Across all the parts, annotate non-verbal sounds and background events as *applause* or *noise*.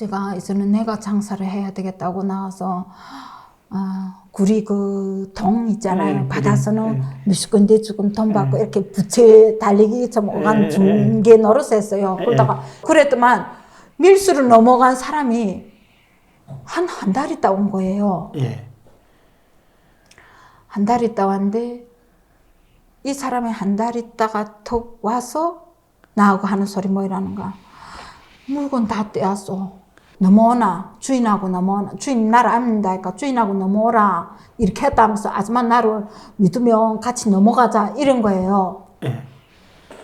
제가 이제는 내가 장사를 해야 되겠다고 나와서 아, 구리 그 동 있잖아요. 네, 받아서는 네. 몇십 군데 조금 돈 받고 이렇게 부채 달리기 좀 오간 네, 중개 노릇 했어요. 네. 그러다가 그랬더만 밀수를 넘어간 사람이 한 한 달 있다 온 거예요. 예. 한달 있다 왔는데 이 사람이 한 달 있다가 톡 와서 나하고 하는 소리 뭐이라는가 물건 다 떼었어 넘어오나 주인하고 넘어오나 주인 나를 압니다니까 주인하고 넘어오라 이렇게 했다면서 아줌마 나를 믿으면 같이 넘어가자 이런 거예요 예.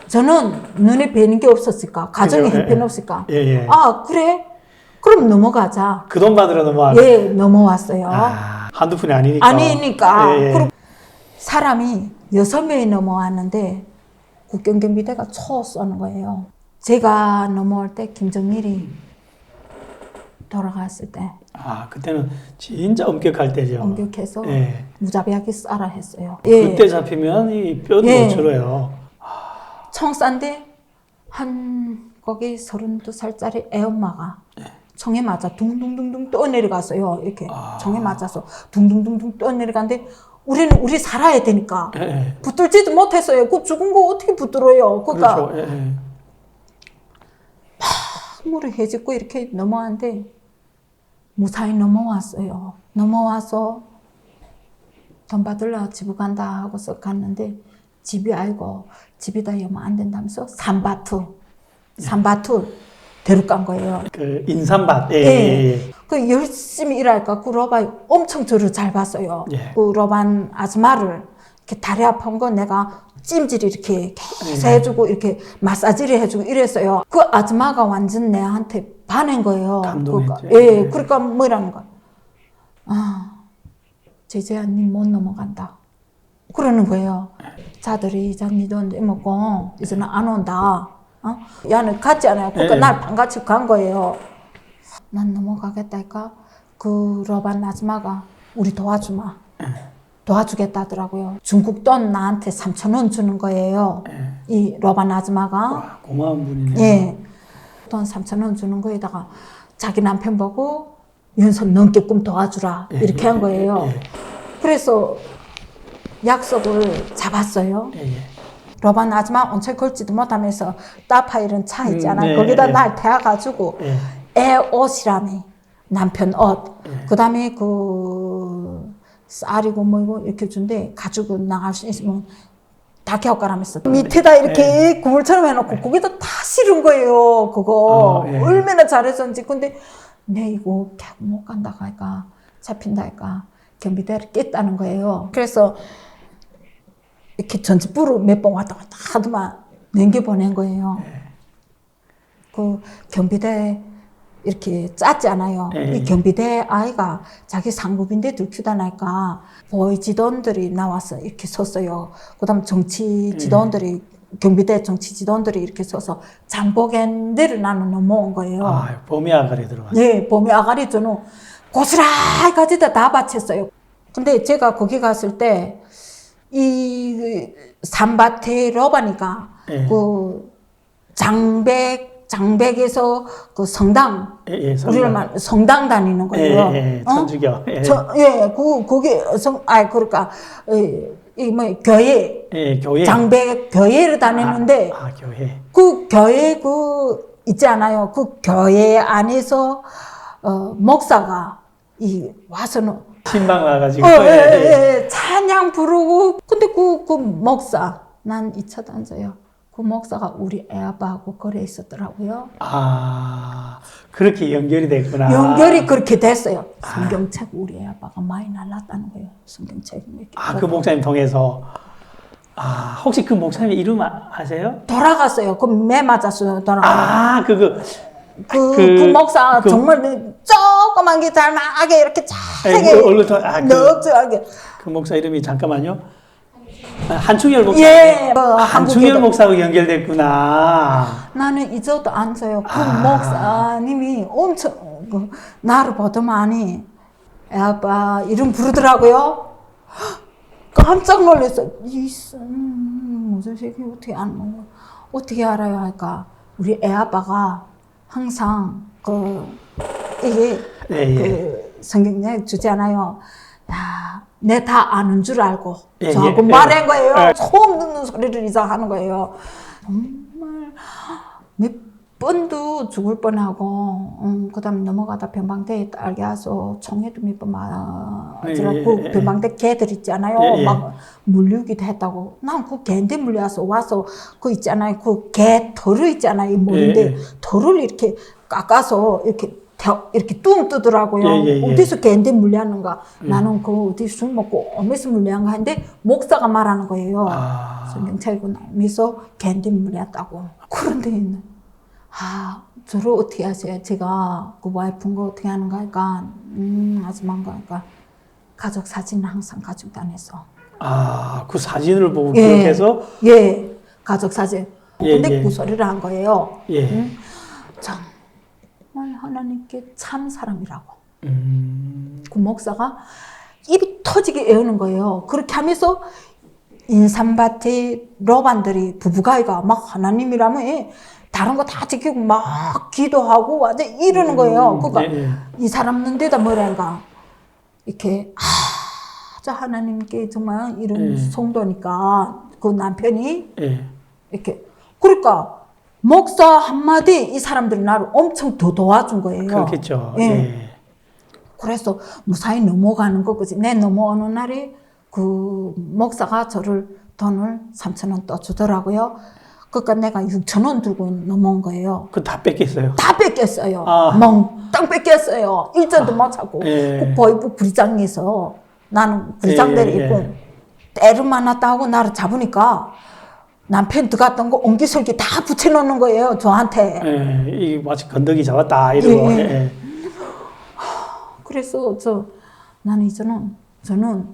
저는 눈에 뵈는 게 없었을까 가정에 그죠, 예, 형편없을까 예, 예. 아 그래 그럼 넘어가자 그 돈 받으러 넘어와. 예 넘어왔어요 아, 한두 푼이 아니니까. 아니니까. 예, 예. 그리고 사람이 여섯 명이 넘어왔는데 국경경비대가 초 쏘는 거예요. 제가 넘어올 때 김정일이 돌아갔을 때 아, 그때는 진짜 엄격할 때죠. 엄격해서 예. 무자비하게 쏴라 했어요. 예. 그때 잡히면 이 뼈도 예. 못 줄어요. 총 싼데 한 거기 32살짜리 애엄마가 총에 맞아 둥둥둥둥 떠내려갔어요. 이렇게 아. 총에 맞아서 둥둥둥둥 떠내려갔는데 우리는 우리 살아야 되니까 예, 예. 붙들지도 못했어요. 그 죽은 거 어떻게 붙들어요? 그러니까 그렇죠. 예, 예. 물을 해집고 이렇게 넘어왔는데 무사히 넘어왔어요. 넘어와서 돈 받으려 집을 간다 하고서 갔는데 집이 알고 집이다 여면 안 된다면서 산바투 산바투 데려간 거예요. 그 인삼밭. 예, 예. 예, 예. 그 열심히 일할까 그 로바 엄청 저를 잘 봤어요. 예. 그 로반 아줌마를 이렇게 다리 아픈 거 내가 찜질 이렇게 계속 네. 해주고 이렇게 마사지를 해주고 이랬어요. 그 아줌마가 완전 내한테 반한 거예요. 감동했죠. 그러니까, 예, 예. 그러니까 뭐라는 거야. 아, 제재한님 못 넘어간다. 그러는 거예요. 자들이 이제 니돈 먹고 이제는 안 온다. 어? 야는 갔지 않아요. 그러니까 예. 날 반같이 간 거예요. 난 넘어가겠다니까 그 러반 아줌마가 우리 도와주마. 도와주겠다 하더라고요. 중국 돈 나한테 3천 원 주는 거예요. 예. 이 러반 아줌마가. 와, 고마운 분이네. 예. 돈 3천 원 주는 거에다가 자기 남편 보고 윤선 넘게끔 도와주라. 예, 이렇게 예, 한 거예요. 예, 그래서 약속을 잡았어요. 예, 예. 러반 아줌마 온천 걸지도 못하면서 따파 이런 차 있잖아요. 음, 네, 거기다 예. 날 태워가지고 예. 애 옷이라며 남편 옷. 예. 그다음에 그 쌀이고 뭐이고 이렇게 준대 가지고 나갈 수 있으면 다 겨가라면서 밑에다 이렇게 그물처럼 해놓고 거기다 다 실은 거예요. 그거 어, 예. 얼마나 잘했었는지. 근데 내 이거 못 간다 하니까 잡힌다 하니까 경비대를 깼다는 거예요. 그래서 이렇게 전지부로 몇 번 왔다 갔다 하더만 넘겨 보낸 거예요. 그 경비대 이렇게 짰지 않아요. 예. 이 경비대 아이가 자기 상급인데 들키다 나니까 보이 지도원들이 나와서 이렇게 섰어요. 그다음 정치 지도원들이 경비대 정치 지도원들이 이렇게 서서 장보겐대를 나는 넘어온 거예요. 아, 봄이 아가리 들어왔어. 예, 봄이 아가리 저는 고스란히 가지다 다 바쳤어요. 근데 제가 거기 갔을 때, 이 산밭에 러바니까, 예. 그 장백, 장백에서 그 성당, 예, 예. 성당. 우리를 말 성당 다니는 예, 거예요. 예, 예. 어? 천주교. 예. 저, 예, 그, 거기 성, 아, 그러니까, 이, 뭐, 교회, 예, 교회. 장백 교회를 다니는데, 아, 아, 교회. 그 교회 그 있지 않아요. 그 교회 안에서 어, 목사가 이 와서는 신방 와가지고. 어, 예, 예, 예. 예, 예, 찬양 부르고 근데 그, 그 목사 난 이차 앉아요. 그 목사가 우리 애 아빠하고 거래 있었더라고요. 아, 그렇게 연결이 됐구나. 연결이 그렇게 됐어요. 성경책 우리 애 아빠가 많이 날랐다는 거예요. 성경책 이렇게 아, 그 목사님 통해서. 아, 혹시 그 목사님 이름 아- 아세요? 돌아갔어요. 그매 맞았어요. 돌아가. 아, 그거. 그, 그, 그- 목사 그- 정말 조그만 게 닮아게 이렇게 아니, 잘하게 그 아, 그- 넓적하게 그 목사 이름이 잠깐만요. 아, 한충열 목사. 예, 뭐 아, 한충열 목사하고 연결됐구나. 나는 이제도 앉아요. 그 아. 목사님이 엄청 그 나를 보더만이 애 아빠 이름 부르더라고요. 깜짝 놀랐어. 이 음, 무슨 새끼 어떻게 안 어떻게 알아요? 하니까 우리 애 아빠가 항상 그 이게 예, 예. 그 성경에 주잖아요. 야, 내 다 아는 줄 알고 예, 저하고 예, 말한 거예요. 예. 처음 듣는 소리를 이상하는 거예요. 정말 몇 번도 죽을 뻔하고, 음, 그다음 넘어가다 변방대에 딸게 와서 총에도 몇 번 맞으라고 예, 예, 예. 변방대 개들 있잖아요. 예, 예. 막 물리기도 했다고. 난 그 개인데 물려서 와서 그 있잖아요. 그 개 털을 있잖아요. 모른데 예, 예. 털을 이렇게 깎아서 이렇게 겨- 이렇게 뚱 뜨더라고요. 예, 예, 예. 어디서 개인데 물리하는가? 나는 그 어디 술 먹고 어디서 물리한가 했는데 목사가 말하는 거예요. 아, 차리고 나면서 개인데 물리했다고. 그런데 있는 아 저를 어떻게 하세요? 제가 그 와이프인 거 어떻게 하는가 하니까 음 하지만 거니까 가족 사진을 항상 가지고 다녔어. 아, 그 사진을 보고 예. 기억해서 예, 가족 사진. 예, 근데 예. 그 소리를 한 거예요. 예. 응? 정말 하나님께 참 사람이라고. 음, 그 목사가 입이 터지게 애우는 거예요. 그렇게 하면서 인삼밭에 로반들이 부부가이가 막 하나님이라면 예, 다른 거 다 지키고 막 기도하고 완전 이러는 거예요. 그러니까 예, 예. 이 사람 눈대다 뭐랄까 이렇게 아, 저 하나님께 정말 이런 예. 성도니까 그 남편이 예. 이렇게 그러니까 목사 한마디 이 사람들이 나를 엄청 더 도와준 거예요. 그렇겠죠. 예. 예. 그래서 무사히 넘어가는 거지. 내 넘어오는 날에 그 목사가 저를 돈을 3천 원 떠주더라고요. 그러니까 내가 6천 원 들고 넘어온 거예요. 그 다 뺏겼어요. 다 뺏겼어요. 아. 몽땅 뺏겼어요. 일전도 못 찾고. 예. 그 보이부 구리장에서 나는 구리장대를 예, 예, 입고 때를 만났다 하고 나를 잡으니까 남편 들어갔던 거 옹기설기 다 붙여놓는 거예요. 저한테. 예, 이 마치 건더기 잡았다 이러고. 예, 예. 예. 그래서 저 나는 이제는 저는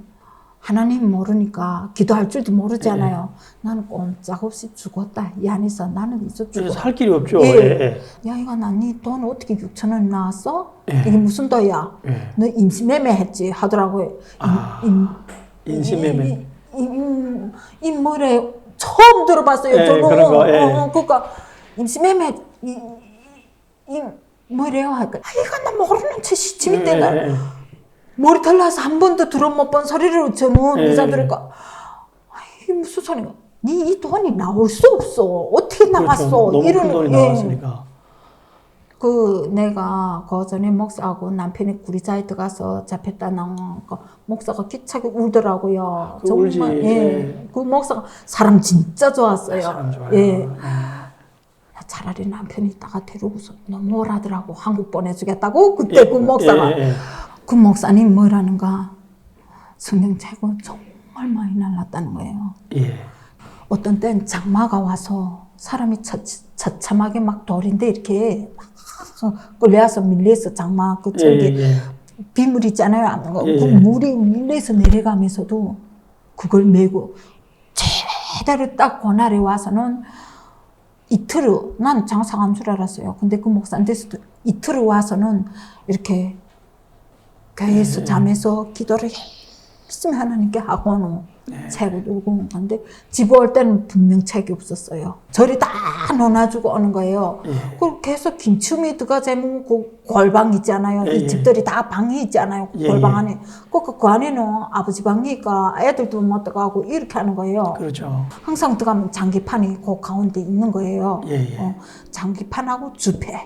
하나님 모르니까 기도할 줄도 모르잖아요. 나는 꼼짝없이 죽었다. 이 안에서 나는 이제 죽어. 할 길이 없죠. 예. 예. 야 이거 나니 돈 어떻게 6천 원 나왔어? 예. 이게 무슨 돈이야? 예. 너 임시매매 했지 하더라고요. 임, 아, 임, 인신매매. 이, 이, 임, 임 뭐래 처음 들어봤어요. 예, 저는. 그런 거, 예. 어, 그러니까 임시매매 이, 이, 이 뭐래요? 하니까 아 이거 나 모르는 체 시침이 때가 예, 예. 머리 털나서 한 번도 들어 못본 소리를 저는 예. 의사 들으니까 아이 무슨 소리가 니이 돈이 나올 수 없어 어떻게 나갔어 그렇죠. 너무 큰 돈이 예. 나왔으니까. 그 내가 그 전에 목사하고 남편이 구리자에 들어가서 잡혔다 나오니까 목사가 기차게 울더라고요. 그 울지, 예. 예. 그 목사가 사람 진짜 좋았어요. 사람 좋아요. 예. 아, 차라리 남편이 있다가 데리고서 넘어오라더라고 한국 보내주겠다고 그때 그 목사가 예, 예. 그 목사님 뭐라는가 성경 책은 정말 많이 날랐다는 거예요. 예. 어떤 땐 장마가 와서 사람이 처, 처참하게 막 돌인데 이렇게 막 끌려와서 밀려서 장마 그 예, 저기 예, 예. 비물 있잖아요. 예, 그 예. 물이 밀려서 내려가면서도 그걸 메고 제대로 딱 그날에 와서는 이틀 후, 난 장사한 줄 알았어요. 근데 그 목사한테서도 이틀 후 와서는 이렇게 교회에서 예. 잠에서 기도를 열심히 하나님께 하고는 네. 책을 들고 오는데 집에 올 때는 분명 책이 없었어요. 절이 다 넣어놔주고 오는 거예요. 예. 그리고 계속 김치미 들어가자면 그 골방 있잖아요. 예, 이 예. 집들이 다 방이 있잖아요. 그 예, 골방 예. 안에. 그, 그, 그 안에는 아버지 방이니까 애들도 못 들어가고 이렇게 하는 거예요. 그렇죠. 항상 들어가면 장기판이 그 가운데 있는 거예요. 예, 예. 어, 장기판하고 주패.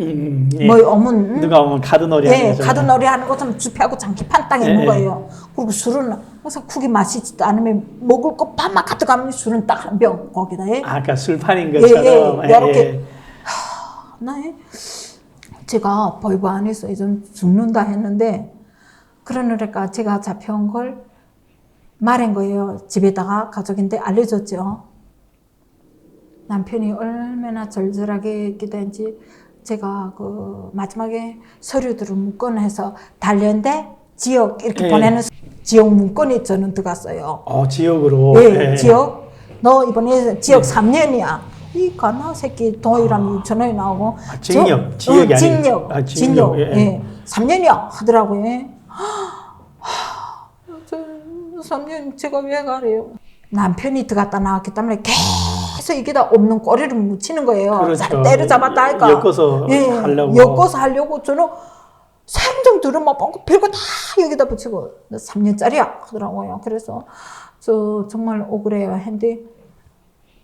음, 음, 예. 뭐 오면 누가 오면 카드놀이 예, 하는 거죠. 가드 놀이 하는 것처럼 주패하고 장기판 딱 예, 있는 예. 거예요. 그리고 술은 항상 국이 마시지도 않으면 먹을 거 밥만 가져가면 술은 딱 한 병 거기다 예. 아, 아까 술판인 예, 것처럼. 예, 요렇게. 예. 나 제가 벌브 안에서 이제 죽는다 했는데 그러니까 제가 잡혀온 걸 말한 거예요. 집에다가 가족인데 알려줬죠. 남편이 얼마나 절절하게 기도했는지 제가 그 마지막에 서류들을 묶어내서 단련대 지역 이렇게 예. 보내는 지역 문건이 저는 들어갔어요. 어, 지역으로. 예, 예. 지역 너 이번에 지역 3년이야. 이 가나 새끼 돈이라면 6천 원이 나오고 아, 징역, 저- 지역이 어, 아니고. 징역 아, 징역, 예. 예. 3년이야 하더라고요. 저 3년 제가 왜 가래요? 남편이 들어갔다 나왔기 때문에 계속 계속 이게 다 없는 꼬리를 묻히는 거예요. 그렇죠. 잘 때려잡았다 하니까. 엮어서 하려고. 엮어서 하려고 저는 생정들은 막 뻥긋 빌고 다 여기다 붙이고 3년짜리야 하더라고요. 그래서 저 정말 억울해요. 했는데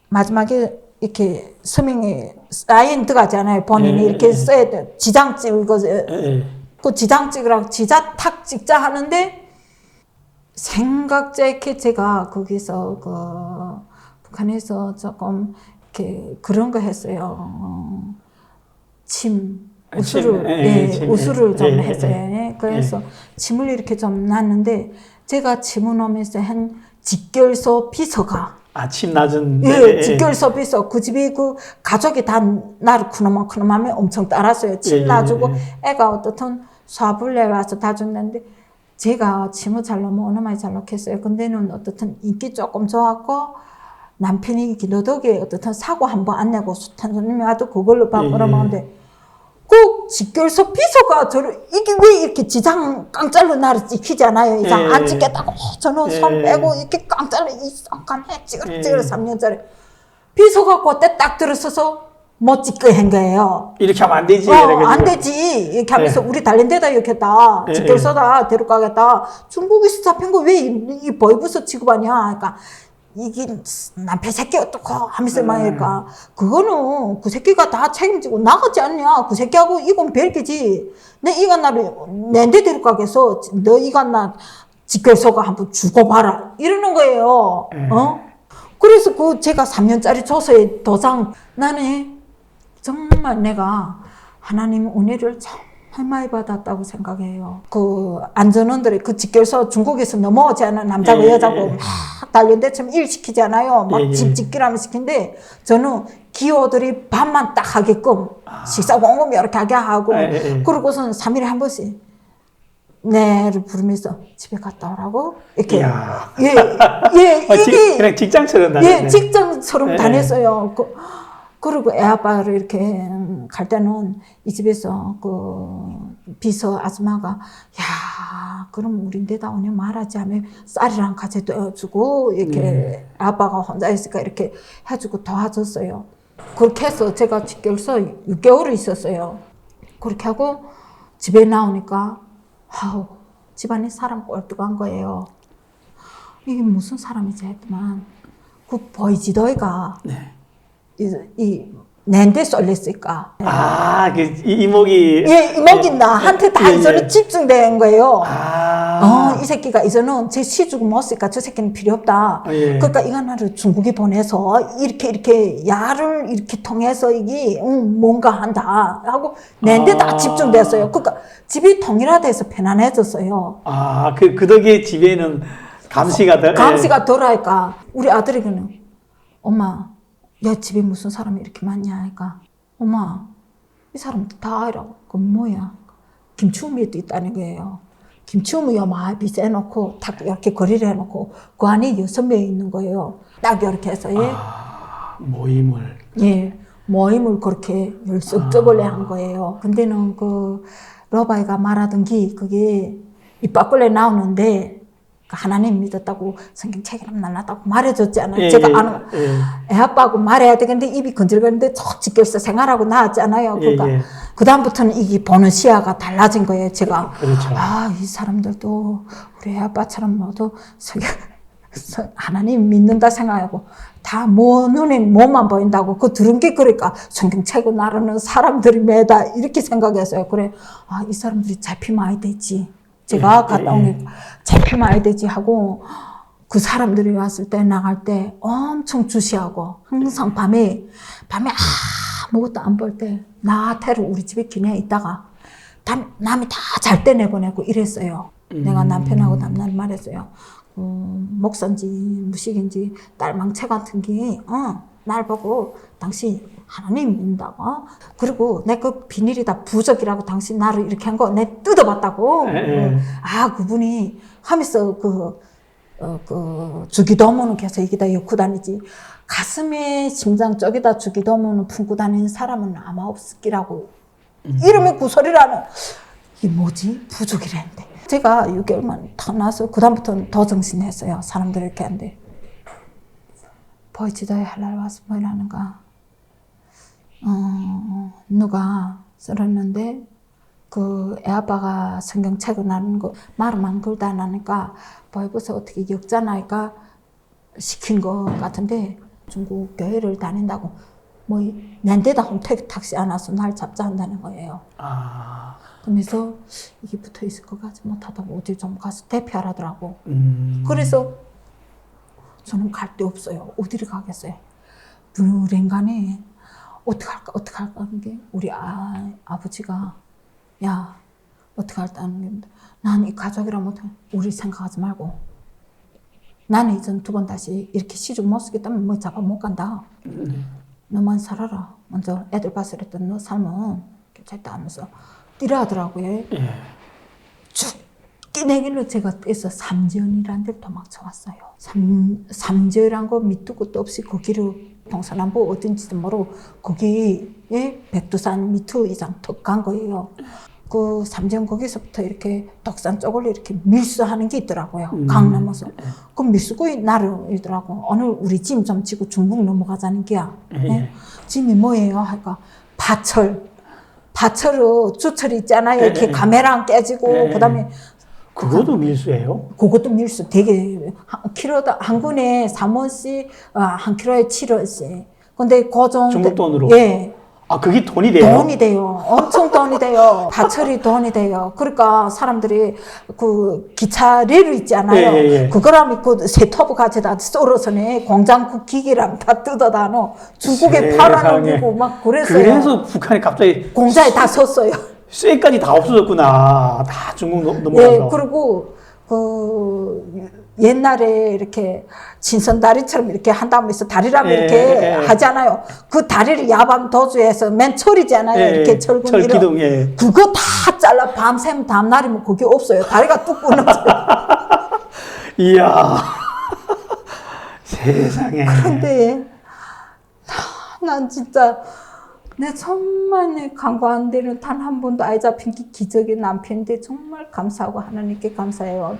마지막에 이렇게 서명에 사인 들어가잖아요. 본인이 예, 이렇게 예. 써야 돼. 지장 찍고 예, 예. 그 지장 찍으라고 지자 탁 찍자 하는데 생각지 않게 제가 거기서 그 북한에서 조금 이렇게 그런 거 했어요. 어, 침 아, 우수를 침, 예, 예, 예, 침, 우수를 예, 좀 예, 했어요. 예. 예. 그래서 침을 이렇게 좀 놨는데 제가 침을 오면서 한 직결소 비서가 아침 낮은 예, 직결소 비서 그 집이 그 가족이 다 나를 그놈만 그놈하면 엄청 따랐어요. 침 예, 예, 놔주고 예. 애가 어떻든 사불내 와서 다 줬는데 제가 침을 잘 놓으면 얼마나 잘 놓겠어요. 근데는 어떻든 인기 조금 좋았고 남편이 이렇게 너덕에 어떻든 사고 한 번 안 내고 손님이 와도 그걸로 밥 예, 예. 먹는데 꼭 직결소 비서가 저를 이게 왜 이렇게 지장 깡짤로 나를 찍히잖아요. 이상 예, 안 예. 찍겠다고 저는 손 예. 빼고 이렇게 깡짤로 이 쌍간해 찌그러 예. 찌그러 3년짜리 비서가 그때 딱 들어서서 못 찍게 한 거예요. 이렇게 하면 안 되지. 어. 안 되지. 이렇게 하면서 예. 우리 달린 데다 이렇게 했다. 예, 직결서다. 데려가겠다. 중국에서 잡힌 거 왜 이 보이부서 취급하냐. 그러니까 이게 남편 새끼 어떡하 하면서 막 음. 그거는 그 새끼가 다 책임지고 나가지 않냐. 그 새끼하고 이건 별개지. 내 이간 나를 낸데 데려가겠어. 너 이간 나 직결서가 한번 죽어봐라. 이러는 거예요. 예. 어? 그래서 그 제가 3년짜리 조서에 도장 나는 정말 내가 하나님 은혜를 정 말 많이 받았다고 생각해요. 그 안전원들이 그 직결서 중국에서 넘어오지 않은 남자고 예, 여자고 예. 막 달련대처럼 일 시키잖아요. 막 예, 예. 집 짓기라면 시킨데 저는 기호들이 밥만 딱 하게끔 식사 공금 이렇게 하게 하고 예, 예, 예. 그러고선 3일에 한 번씩 내를 부르면서 집에 갔다 오라고 이렇게 이야. 예, 예, *laughs* 아, 지- 이게 그냥 직장처럼 다녔네. 예, 직장처럼 예. 다녔어요. 그, 그리고 애 아빠를 이렇게 음, 갈 때는 이 집에서 그 비서 아줌마가 야 그럼 우리 내다오냐 말하지 하면 쌀이랑 같이 떠주고 이렇게 네. 아빠가 혼자 있으니까 이렇게 해주고 도와줬어요. 그렇게 해서 제가 직결서 6개월을 있었어요. 그렇게 하고 집에 나오니까 아우 집안에 사람 꼴뚜간 거예요. 이게 무슨 사람이지 했더만 그 보이지도이가 네. 이, 이 낸데 쏠렸을까? 아, 그 이- 이목이. 예, 이목이 나한테 다 예, 이전에 예. 집중된 거예요. 아. 어, 이 새끼가 이제는 제 시주고 못 쓰니까 저 새끼는 필요 없다. 예. 그러니까 이거 하나를 중국에 보내서 이렇게 이렇게 야를 이렇게 통해서 이게 응, 뭔가 한다 하고 낸데 다 아. 집중됐어요. 그러니까 집이 통일화돼서 편안해졌어요. 아, 그, 그 덕에 집에는 감시가 더. 감시가 덜하니까 우리 아들에게는 엄마 야 집에 무슨 사람이 이렇게 많냐 하니까 엄마 이 사람들 다 알아고. 그 뭐야? 김치우미도 있다는 거예요. 김치우미야 막 비싸놓고 딱 이렇게 거리를 해놓고 그 안에 여섯 명이 있는 거예요. 딱 이렇게 해서 예, 아, 모임을. 예. 모임을 그렇게 열성적으로 한 거예요. 근데는 그 러바이가 말하던 게 그게 입 밖으로 나오는데 그 하나님 믿었다고 성경 책임 날랐다고 말해줬잖아요. 예, 제가 예, 아는 예. 애 아빠하고 말해야 되겠는데 입이 건질거리는데 저 직결서 생활하고 나왔잖아요. 그러니까 예, 예. 그 다음부터는 이게 보는 시야가 달라진 거예요. 제가 그렇죠. 아이 사람들도 우리 애 아빠처럼 모두 성경 서- 하나님 믿는다 생각하고 다 뭐 눈에 뭐만 보인다고 그 들은 게 그러니까 성경 책을 나르는 사람들이 매다 이렇게 생각했어요. 그래 아 이 사람들이 잡히면 아야 되지. 제가 예, 갔다 예, 오니까 잡히면 아야 되지 하고 그 사람들이 왔을 때 나갈 때 엄청 주시하고 항상 밤에 밤에 아무것도 안 볼 때 나태로 우리 집에 기내 있다가 담, 남이 다 잘 때 내보내고 이랬어요. 내가 남편하고 남날 말했어요. 어, 목사인지 무식인지 딸 망체 같은 게, 어, 날 보고 당신 하나님 믿는다고. 어? 그리고 내 그 비닐이 다 부적이라고 당신 나를 이렇게 한 거 내 뜯어봤다고. 예, 예. 어, 아, 그분이 하면서 그, 어, 그, 주기도문은 계속 여기다 엮고 다니지. 가슴에 심장 쪽에다 주기도문을 품고 다니는 사람은 아마 없을 기라고. 그 소리를 하는, 이게 뭐지? 부족이랬는데. 제가 6개월만 더 나서, 그다음부터는 더 정신했어요. 사람들 이렇게 하는데. 보이지도에 할날 와서 뭐라는가. 어, 누가 쓸었는데 그 애 아빠가 성경책을 나는 거 말만 걸다 나니까 보이고서 어떻게 역자나니까 시킨 것 같은데 중국 교회를 다닌다고 뭐 nen데다 홈택 택시 안 와서 날 잡자 한다는 거예요. 아, 그러면서 이게 붙어 있을 것 같지 못하다고 어디 좀 가서 대피하라더라고. 음. 그래서 저는 갈 데 없어요. 어디를 가겠어요? 불행간에 어떻게 할까 어떻게 할까 하는 게 우리 아, 아버지가 야 어떻게 할까는 게난이 가족이랑 못해 우리 생각하지 말고 나는 이젠 두 번 다시 이렇게 시중 못 쓰겠다면 뭐 잡아 못 간다. 너만 살아라. 먼저 애들 봤을 때너 삶은 괜찮다 하면서 뛰라 하더라고요. 예. 쭉 뛰내길로 제가 떼서 삼지연이라는 데를 도망쳐왔어요. 삼, 삼지연이란 거 밑도 끝도 없이 거기로 동서남북 어딘지도 모르고 거기에 백두산 밑으로 이장 턱 간 거예요. 그 삼지연 거기서부터 이렇게 덕산 쪽을 이렇게 밀수하는 게 있더라고요. 음. 강 넘어서. 그 밀수구이 나르이더라고. 오늘 우리 짐좀 지고 중국 넘어가자는 게야. 예, 네? 예. 짐이 뭐예요? 하니까 밭철. 밭철로 주철이 있잖아요. 이렇게 예, 예. 가메랑 깨지고 예, 예. 그다음에 그것도 밀수예요? 그것도 밀수 되게 한 킬로다 한 군에 3원씩 어, 한 킬로에 7원씩. 근데 그 정도 중국 돈으로? 예. 아, 그게 돈이 돼요? 돈이 돼요. 엄청 돈이 돼요. 밭철이 돈이 돼요. 그러니까 사람들이 그 기차 레일 있지 않아요. 예, 예, 예. 그거랑 믿고 새톱 가져다 썰어서네 공장 그 기기랑 다 뜯어다 놓 중국에. 팔아넘기고 막 그랬어요. 그래서 북한이 갑자기 공장에 다 섰어요. 쇠까지 다 없어졌구나. 다 중국 넘- 넘어가서. 예, 그리고 그 옛날에 이렇게 진선 다리처럼 이렇게 한다면 있어 다리라고 예, 이렇게 예, 예. 하잖아요. 그 다리를 야밤 도주해서 맨 철이잖아요. 예, 이렇게 철근 이런 철기둥, 예. 그거 다 잘라 밤샘 다음날이면 그게 없어요. 다리가 뚝 끊어져요. *laughs* 이야. *laughs* 세상에. 아, 난 진짜 내 정말 내 강구한 데는 단 한 번도 아이 잡힌 게 기적의 남편인데 정말 감사하고 하나님께 감사해요.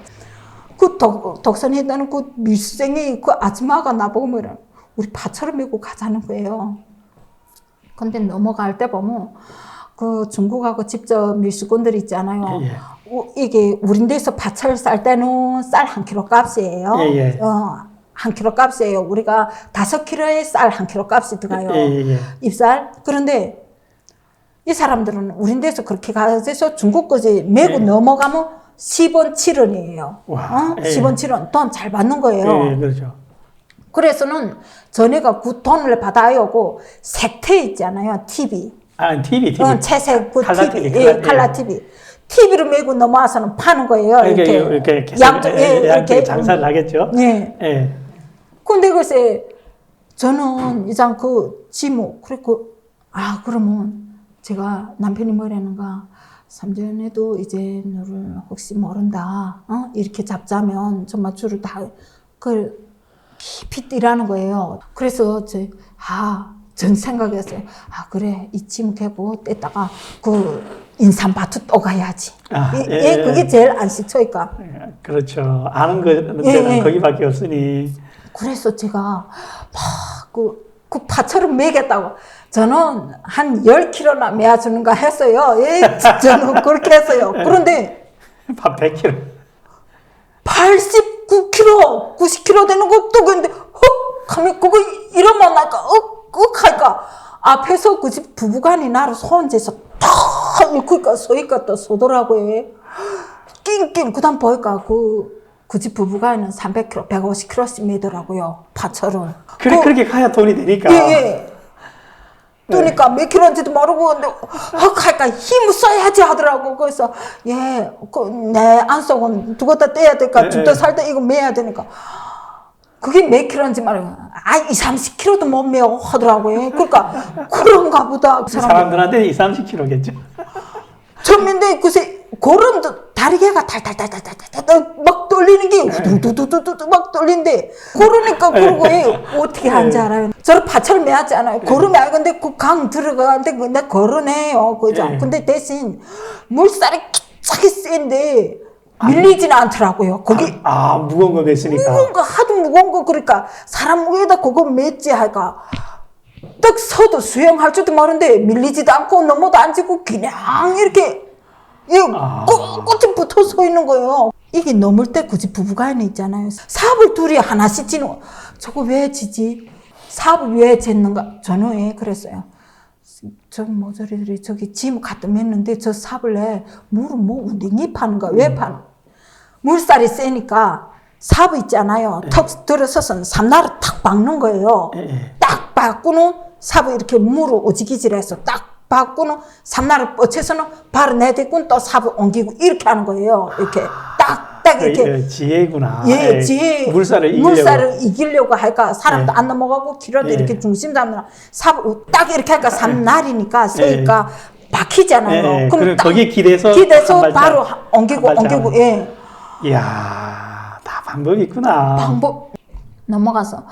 그 덕, 덕선했다는 그 밀수생이 그 아줌마가 나보고 뭐라 우리 파처럼 메고 가자는 거예요. 근데 넘어갈 때 보면 그 중국하고 직접 밀수꾼들 있잖아요. 예, 예. 어, 이게 우린 데서 밭을 쌀 때는 쌀 한 킬로 값이에요. 예, 예. 어, 한 킬로 값이에요. 우리가 다섯 킬로에 쌀 한 킬로 값이 들어가요. 예, 예, 예. 입쌀. 그런데 이 사람들은 우린 데서 그렇게 가서 중국까지 메고 예. 넘어가면 10원 7원이에요. 와, 어? 예. 10원 7원. 돈 잘 받는 거예요. 예, 그렇죠. 그래서는 전에가 그 돈을 받아오고 색태 있잖아요. TV. 아, TV, TV. 어, 채색 그 칼라 TV, TV, 예, 칼라- 예. TV. TV를 메고 넘어와서는 파는 거예요. 이렇게, 이렇게, 이렇게, 이렇게, 양쪽, 예, 예, 양쪽에 이렇게. 장사를 하겠죠. 예. 예. 근데 글쎄, 저는 이장 그 지목, 그리고, 아, 그러면 제가 남편이 뭐라는가, 삼전에도 이제 너를 혹시 모른다, 어? 이렇게 잡자면 정말 줄을 다, 그, 깊이 뛰라는 거예요. 그래서 저, 아, 전 생각했어요. 아, 그래, 이 지목해보 뗐다가 그 인삼밭도 또 가야지. 아, 이- 예, 예, 예. 그게 제일 안식처니까. 예, 그렇죠. 아는 거는 예, 예. 거기밖에 없으니. 그래서 제가 막 그, 그 파처럼 매겠다고. 저는 한 10kg나 매어주는가 했어요. 예, 저는 그렇게 했어요. 그런데 *laughs* 밥 100kg. 89kg, 90kg 되는 것도 근데 헉! 하면 그거 이러면 나까 억, 억 하니까 앞에서 그 집 부부간이 나를 손재서 탁! 그러니까 서니까 또 서더라고요. 낑낑, 그 다음 보니까 그, 그집 부부간은 300kg, 150kg씩 매더라고요. 파처럼. 그래, 그- 그렇게 가야 돈이 되니까. 예, 예. 뜨니까 몇 킬로인지도 모르고, 근데, 헉, 하니까 힘을 써야지 하더라고. 그래서, 예, 그, 내 안 속은 두고다 떼야 되니까, 예, 죽다 예. 살다 이거 매야 되니까. 그게 몇 킬로인지 말이야. 아, 2, 30 킬로도 못 매어 하더라고요. 그러니까, 그런가 보다. 그 사람들. 사람들한테 2, 30kg겠죠. 처음인데, 글 쎄, 그런 다리개가 달달달달달달달 막 떨리는 게 후두두두두두 막 떨린데 그러니까 그러고 얘 어떻게 하는지 알아요? 저를 파철 매하지 않아요. 걸으면 근데 그 강 들어가는데 근데 걸어내요. 그죠? 예. 근데 대신 물살이 기차게 센데 밀리지는 않더라고요. 거기 아, 무거운 거 맸으니까. 무거운 거 하도 무거운 거 그러니까 사람 위에다 그거 맸지 할까 떡 서도 수영할 줄도 모르는데 밀리지도 않고 넘어도 안 지고 그냥 이렇게 이 아. 꼿꼿이 붙어 서 있는 거예요. 이게 넘을 때 굳이 부부간에 있잖아요. 사업을 둘이 하나씩 지는 거. 저거 왜 지지? 사업을 왜 쟀는가? 저는 왜 그랬어요. 저기 모조리들이 저기 짐 갖다 맸는데 저 사업을 내 물을 뭐 웅댕이 파는가? 왜 파는? 물살이 세니까 사부 있잖아요. 턱 들어서서 삼나를 탁 박는 거예요. 예, 예. 딱 박고는 사부 이렇게 물을 오지기질해서 딱 박고는 삼나를 뻗쳐서는 바로 내대고 또 사부 옮기고 이렇게 하는 거예요. 이렇게 딱딱 그, 이렇게 예, 지혜구나. 예, 지 물살을 이기려고. 물살을 이기려고 할까 사람도 예. 안 넘어가고 길어도 예. 이렇게 중심 잡느라 사부 딱 이렇게 하니까 삼날이니까 세니까 박히잖아요. 예, 예. 그럼 딱 거기에 기대서 기대서 바로 옮기고. 옮기고 예. 이야, 다 방법이 있구나. 방법 넘어가서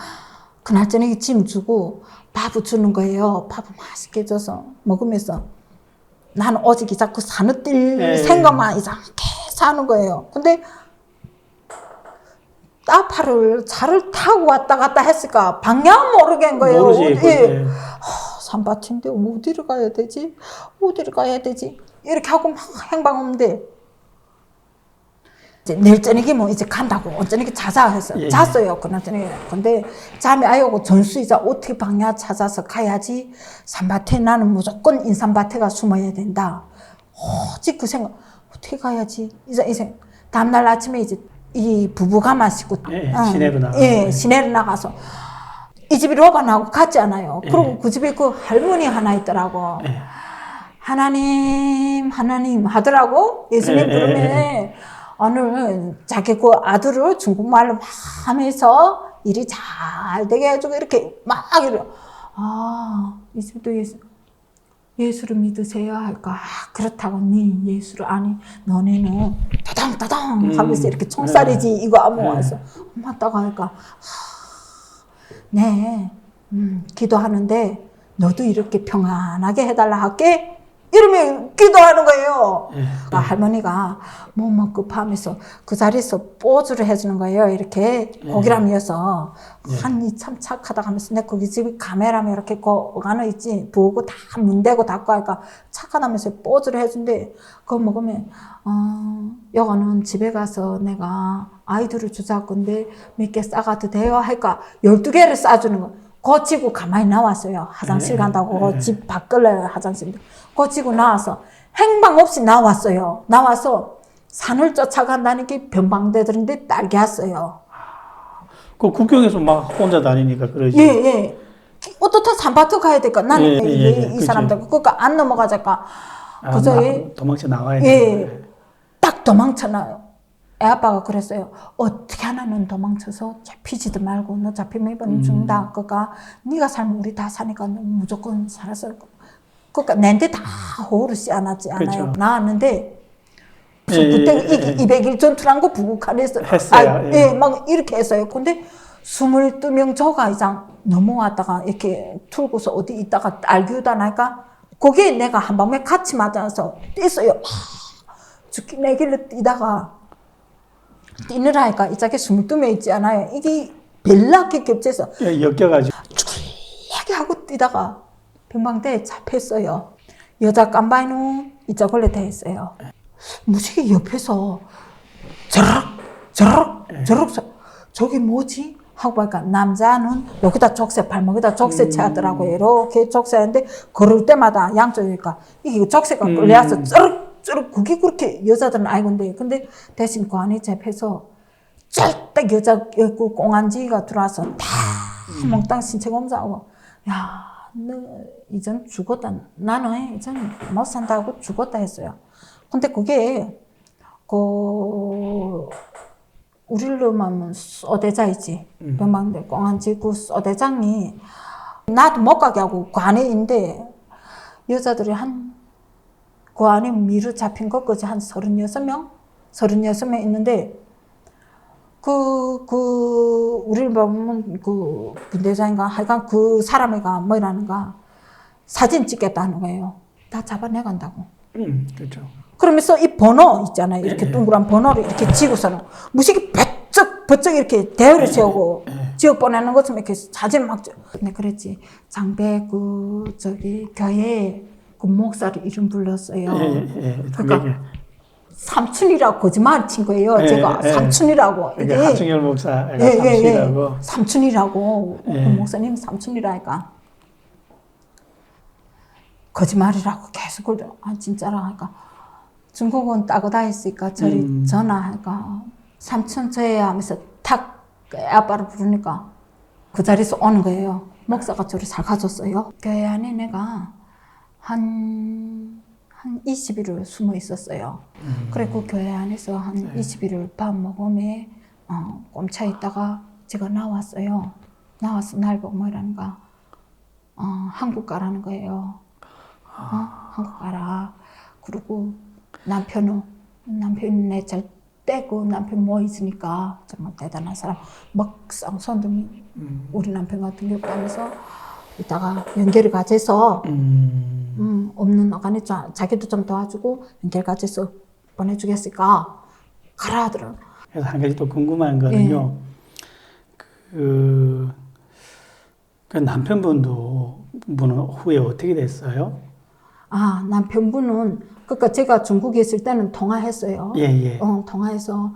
그날 저녁에 짐 주고 밥을 주는 거예요. 밥을 맛있게 줘서 먹으면서 나는 오직이 자꾸 산을 뛸 예. 생각만 이상하게 사는 거예요. 근데 따파를 차를 타고 왔다 갔다 했을까 방향 모르겠는 거예요. 모르지. 어디-. 산밭인데 어디를 가야 되지? 어디를 가야 되지? 이렇게 하고 막 행방 없는데 이제 내일 저녁에 뭐 이제 간다고 오늘 저녁에 자자 해서 예. 잤어요 그날 저녁에 근데 잠이 아예고 전수이자 어떻게 방야 찾아서 가야지 산밭에 나는 무조건 인삼밭에가 숨어야 된다 오직 그 생각 어떻게 가야지 이제 이제 다음날 아침에 이제 이 부부가만 씻고 예, 시내로 나가고. 예 시내로 나가서 이 집이 로반하고 같지 않아요 예. 그리고 그 집에 그 할머니 하나 있더라고 예. 하나님, 하나님 하더라고. 예수님 예, 예, 부르면 오늘 자기 그 아들을 중국말로 막 하면서 일이 잘 되게 해주고 이렇게 막 이래. 아, 이 집도 예수, 예수를 믿으세요? 할까? 아, 그렇다고 네 예수를 아니 너네는 따당 따당 음, 하면서 이렇게 총살이지 이거 아무 해서 맞다고 하니까 하, 네 음, 기도하는데 너도 이렇게 평안하게 해달라 할게 이러면 기도하는 거예요. 예. 아, 할머니가 뭐뭐 급하면서 그 자리에서 뽀즈를 해주는 거예요. 이렇게 예. 고기람 이어서 예. 한이 참 착하다 하면서 내 거기 집에 카메라면 이렇게 거가는 있지 부고 다 문대고 닫고 하니까 착하다면서 뽀즈를 해준대. 그거 먹으면 어 요거는 집에 가서 내가 아이들을 주자 건데 몇 개 싸가도 돼요? 할까 12개를 싸주는 거. 거치고 가만히 나왔어요. 화장실 예. 간다고 예. 집 밖을래 화장실. 거치고 나와서 행방 없이 나왔어요. 나와서 산을 쫓아간다는 게 변방대들인데 딸기 왔어요. 그 국경에서 막 혼자 다니니까 그러지. 예, 예. 어떻든 산밭을 가야 될까? 나는 예, 예, 이, 예, 이. 사람들, 그러니까 안 넘어가자까. 아, 그저 나- 예. 도망쳐 나와야 예. 돼. 딱 도망쳐 나요. 애 아빠가 그랬어요. 어떻게 하나는 도망쳐서 잡히지도 말고 너 잡히면 이번엔 음. 죽는다. 그러니까 네가 살면 우리 다 사니까 너 무조건 살았을 거. 그러니까 내한테 다 호를 씨안았지 않아요. 나왔는데 예, 예, 그때 예, 예. 이게 200일 전투란 거 북한에서 했어요. 아, 예. 예, 막 이렇게 했어요. 근데 22명 저가 이상 넘어왔다가 이렇게 틀고서 어디 있다가 알기우다 나니까 거기에 내가 한 방에 같이 맞아서 뛰었어요. 죽기 내길로 뛰다가 뛰느라니까 이 짝에 22명 있지 않아요. 이게 벨락게 겹쳐서 예, 엮여가지고. 얘기 하고 뛰다가 병방대에 잡혔어요. 여자 깜바이는 이쪽 걸레 돼 있어요. 무식이 옆에서 저럭 저럭 저럭 저- 저기 뭐지? 하고 보니까 남자는 여기다 족쇄 발목에다 족쇄 채하더라고요. 이렇게 족쇄하는데 걸을 때마다 양쪽이니까 이게 족쇄가 음. 끌려서 쩌륵 쩌륵 그게 그렇게 여자들은 알건데 근데 대신 관이 잡혀서 절대 여자 그 공안지가 들어와서 다 몽땅 신체 검사하고 야, 너 이젠 죽었다. 나는 이젠 못 산다고 죽었다 했어요. 근데 그게 그 우리로 말하면 소대장이지. 음. 공안지 그 소대장이 나도 못 가게 하고 그 안에 있는데 여자들이 한 그 안에 미르 잡힌 것까지 한 36명? 36명 있는데 그, 그, 우리를 보면 그 분대장인가 하여간 그 사람애가 뭐라는가 사진 찍겠다는 거예요. 다 잡아내간다고. 음, 그렇죠. 그러면서 이 번호 있잖아요. 이렇게 예, 예. 동그란 번호를 이렇게 지고서는 무식이 버쩍 버쩍 이렇게 대열을 세우고 예. 지역 보내는 것처럼 이렇게 사진 막 찍- 근데 그랬지 장배 그 저기 교회 에그 목사를 이름 불렀어요. 예, 예, 예. 그러니까 삼촌이라고 거짓말 친 거예요. 예, 제가 예. 삼촌이라고 이게 하충열 목사가 예, 예, 예. 삼촌이라고 예. 그 목사님 삼촌이라니까 거짓말이라고 계속 그러더라고. 아 진짜라 하니까 중국은 따고다 했으니까 저리 음. 전화하니까 삼촌 저예요 하면서 탁그 아빠를 부르니까 그 자리에서 오는 거예요. 목사가 저를 잘 가졌어요. 교회 안에 내가 한, 한 20일을 숨어 있었어요. 그래 그 교회 안에서 한 20일을 밥 먹음에 어, 꼼차 있다가 제가 나왔어요. 나와서 날 보고 뭐라는가 어, 한국 가라는 거예요. 어, 한국 가라. 그리고 남편은 남편이 내잘 떼고 남편 뭐 있으니까 정말 대단한 사람 막상 손들이 음. 우리 남편 같은 경우 하면서 이따가 연결을 가져서 음. 음, 없는 어간에 자, 자기도 좀 도와주고 연결 가져서 보내주겠으니까 가라 하더라고. 그래서 한 가지 또 궁금한 거는요. 그, 그 남편분도 분은 후에 어떻게 됐어요? 아 남편분은 그러니까 제가 중국에 있을 때는 통화했어요. 예, 예. 어, 통화해서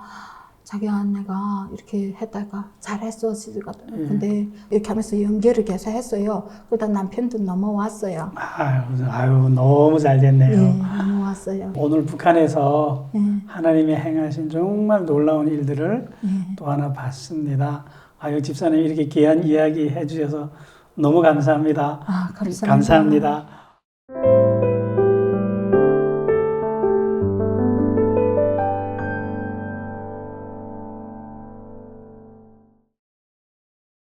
자기야 내가 이렇게 했다가 잘했어 시즈가 근데 이렇게 하면서 연결을 계속 했어요. 그러다 남편도 넘어왔어요. 아유, 아유, 너무 잘 됐네요. 예, 넘어왔어요. 오늘 북한에서 예, 하나님이 행하신 정말 놀라운 일들을 예. 또 하나 봤습니다. 아유, 집사님 이렇게 귀한 이야기 해주셔서 너무 감사합니다. 아 감사합니다. 감사합니다.